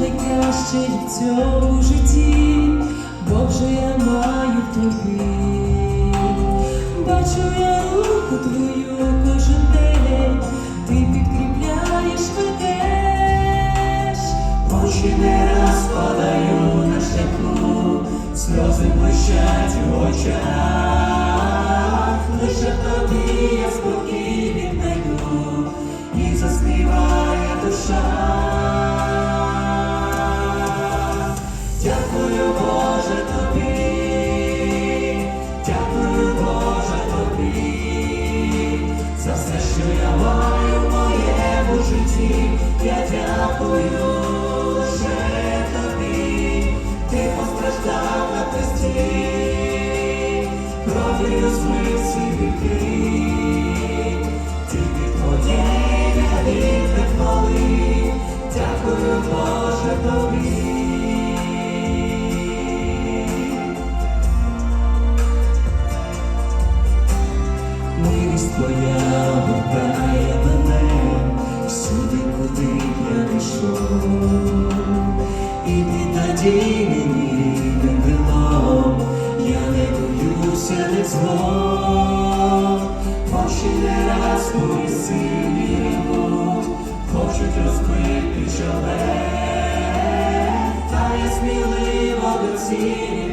найкраще в цьому житті, бо вже я маю в тобі. Бачу я руку твою кожен ти підкріпляєш, ведеш, Очі не раз падаю на шляху, сльози блищать у очах, лише тобі я дякую тобі, ти постраждав на хресті, кров'ю змив всі тільки твоєї не хвали, дякую, Боже, тобі. Твоя всюди, куди я не йшов. І під надійним рідним крилом я не боюся не зло. Очі не раз мої сині ревуть, хочуть розбити чоле, та я сміливо до цілі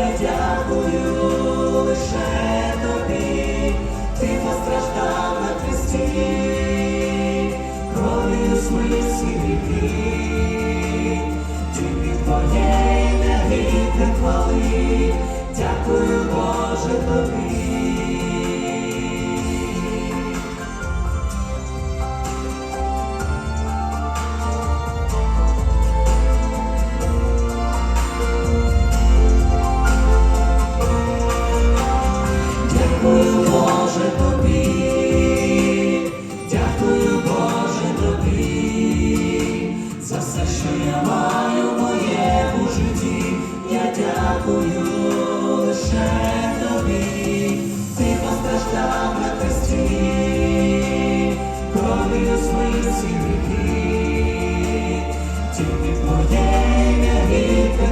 я дякую лише тобі, ти постраждав на хресті, кров'ю свої гріхи, тільки твоєї негідне хвали, дякую, Боже, тобі. Тільки твоє ім'я гідне